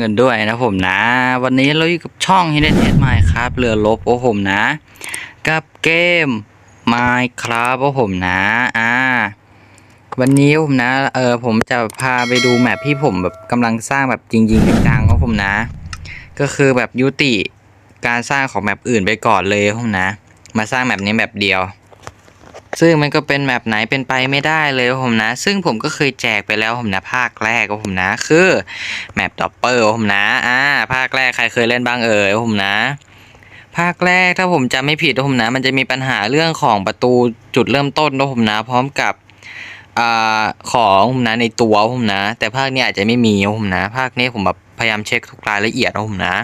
ท่านกันด้วยนะผมนะ วันนี้เราอยู่กับช่อง Hidden Head Minecraft เรือลบโอ้ผมนะ กับเกม Minecraft โอ้ผมนะ อ่า วันนี้ผมนะ เออผมจะพาไปดูแมปที่ผมแบบกำลังสร้างแบบจริงๆจังๆโอ้ผมนะ ก็คือแบบยุติการสร้างของแมปอื่นไปก่อนเลยผมนะ มาสร้างแมปนี้แมปเดียว ซึ่งมันก็เป็นแมปไหนเป็นไปไม่ได้เลยผมนะ ซึ่งผมก็เคยแจกไปแล้วผมนะภาคแรกผมนะ คือแมปดอปเปอร์ผมนะอ่าภาคแรกใครเคยเล่นบ้างเอ่ยผมนะ ภาคแรกถ้าผมจำไม่ผิดนะผมนะ มันจะมีปัญหาเรื่องของประตูจุดเริ่มต้นนะผมนะ พร้อมกับอ่าของผมนะในตัวผมนะ แต่ภาคนี้อาจจะไม่มีผมนะ ภาคนี้ผมแบบพยายามเช็คทุกรายละเอียดนะผมนะ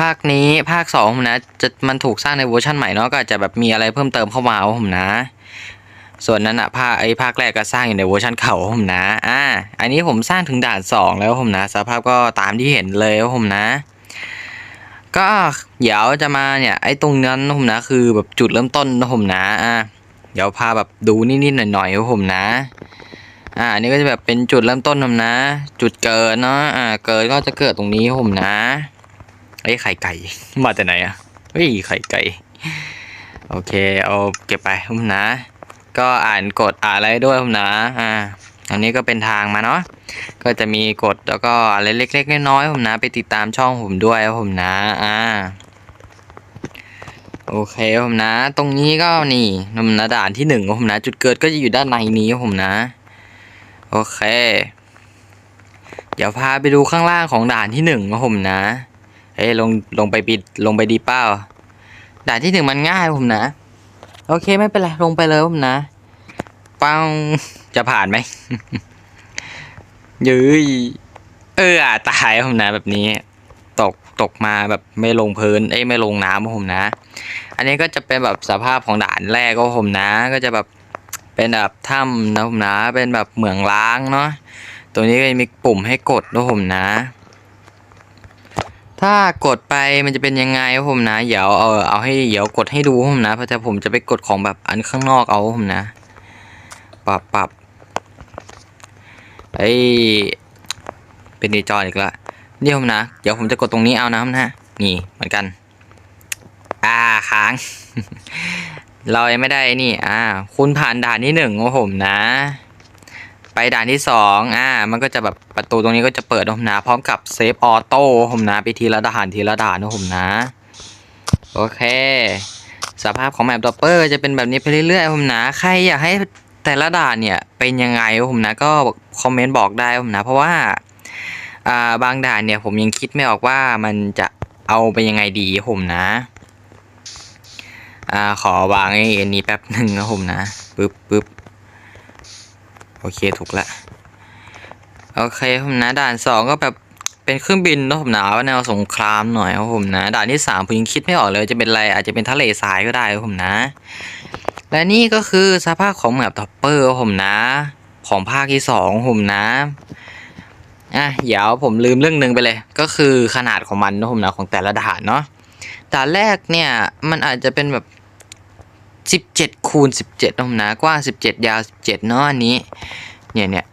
ภาคนี้ภาคสองผมนะจะมันถูกสร้างในเวอร์ชันใหม่เนาะก็อาจจะแบบมีอะไรเพิ่มเติมเข้ามาผมนะ ส่วนนั้นอะภาคไอภาคแรกก็สร้างอยู่ในเวอร์ชันเก่าผมนะอ่าอันนี้ผมสร้างถึงด่านสองแล้วผมนะสภาพก็ตามที่เห็นเลยผมนะ ก็เดี๋ยวจะมาเนี่ยไอตรงนั้นผมนะ คือแบบจุดเริ่มต้นผมนะอ่าเดี๋ยวพาแบบดูนิดๆหน่อยๆผมนะอ่าอันนี้ก็จะแบบเป็นจุดเริ่มต้นนะผมนะ จุดเกิดเนาะอ่าเกิดก็จะเกิดตรงนี้ผมนะ เอ้ไข่ไก่ มาจากไหนอะเฮ้ยไข่ไก่ โอเค เอาเก็บไปผมนะ ก็อ่านกฎอ่านอะไรด้วยผมนะอ่าอันนี้ก็เป็นทางมาเนาะก็จะมีกฎแล้วก็อะไรเล็กๆน้อยๆผมนะ ไปติดตามช่องผมด้วยผมนะอ่าโอเคผมนะ ตรงนี้ก็นี่นำนะด่านที่หนึ่งผมนะ จุดเกิดก็จะอยู่ด้านในนี้ผมนะ โอเค เดี๋ยวพาไปดูข้างล่างของด่านที่หนึ่งผมนะ เอ้ยลงลงไปปิดลงไปดีเป้าด่านที่หนึ่งมันง่ายผมนะ โอเคไม่เป็นไรลงไปเลยผมนะปังจะผ่านไหมยื้ยเออตายผมนะแบบนี้ตกตกมาแบบไม่ลงพื้นเอ้ไม่ลงน้ำผมนะ อันนี้ก็จะเป็นแบบสภาพของด่านแรกก็ผมนะ ก็จะแบบเป็นแบบถ้ำนะผมนะ เป็นแบบเหมืองล้างเนาะตัวนี้ก็มีปุ่มให้กดนะผมนะ ถ้ากดไปมันจะเป็นยังไงผมนะ เดี๋ยวเออเอาให้เดี๋ยวกดให้ดูผมนะ เพราะจะผมจะไปกดของแบบอันข้างนอกเอาผมนะ ปรับปรับเอ้ยเป็นดีจออีกและนี่ผมนะ เดี๋ยวผมจะกดตรงนี้เอานะนะ นี่เหมือนกัน อ่าค้าง เรายังไม่ได้นี่ อ่า คุณผ่านด่านที่หนึ่งของผมนะ ไปด่านที่สองอ่า มันก็จะแบบประตูตรงนี้ก็จะเปิดนะผมนะพร้อมกับเซฟออโต้ผมนะไปทีละด่านทีละด่านนะผมนะ โอเค สภาพของแมปดอปเปอร์จะเป็นแบบนี้ไปเรื่อยๆผมนะ ใครอยากให้แต่ละด่านเนี่ยเป็นยังไงผมนะก็คอมเมนต์บอกได้ผมนะ เพราะว่าอ่าบางด่านเนี่ยผมยังคิดไม่ออกว่ามันจะเอาไปยังไงดีผมนะอ่าขอวางไอ้อันนี้แป๊บหนึ่งนะผมนะปึ๊บปึ๊บ โอเคถูกละโอเคผมนะด่านสองก็แบบเป็นเครื่องบินนะผมนะแนวสงครามหน่อยครับผมนะ ด่านที่สามผมยังคิดไม่ออกเลยจะเป็นอะไรอาจจะเป็นทะเลทรายก็ได้ครับผมนะ และนี่ก็คือสภาพของแมปท็อปเปอร์ครับผมนะ ของภาคที่สองผมนะอะเดี๋ยวผมลืมเรื่องหนึ่งไปเลย ก็คือขนาดของมันนะผมนะของแต่ละด่านเนาะด่านแรกเนี่ยมันอาจจะเป็นแบบ สิบเจ็ดคูณสิบเจ็ดนะผมนะกว้างสิบเจ็ดยาวสิบเจ็ดเนาะอันนี้ เนี่ยเนี่ย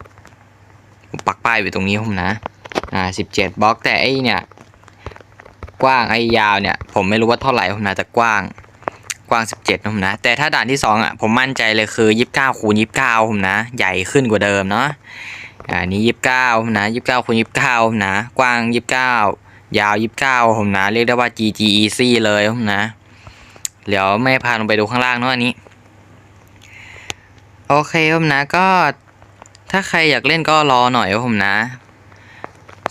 ปักป้ายไว้ตรงนี้ผมนะ อ่าสิบเจ็ดบล็อกแต่ไอเนี่ย กว้างไอยาวเนี่ย ผมไม่รู้ว่าเท่าไหร่ผมนะแต่กว้างกว้างสิบเจ็ดนะผมนะ แต่ถ้าด่านที่สองอะ ผมมั่นใจเลยคือยี่สิบเก้าคูณยี่สิบเก้าผมนะ ใหญ่ขึ้นกว่าเดิมเนาะอ่านี้ยี่สิบเก้าผมนะยี่สิบเก้าคูณยี่สิบเก้าผมนะ กว้างยี่สิบเก้ายาวยี่สิบเก้าผมนะ เรียกได้ว่า GG easy เลยผมนะ เดี๋ยวไม่พาลงไปดูข้างล่างเนาะอันนี้ โอเคผมนะก็ถ้าใครอยากเล่นก็รอหน่อยผมนะ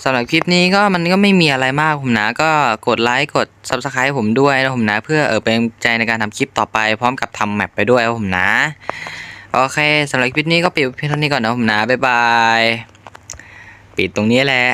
สำหรับคลิปนี้ก็มันก็ไม่มีอะไรมากผมนะ ก็กดไลค์กด subscribe ผมด้วยนะผมนะ เพื่อเออเป็นใจในการทำคลิปต่อไป พร้อมกับทำแมปไปด้วยผมนะ โอเคสำหรับคลิปนี้ก็ปิดเพียงเท่านี้ก่อนนะผมนะ บ๊ายบาย ปิดตรงนี้แหละ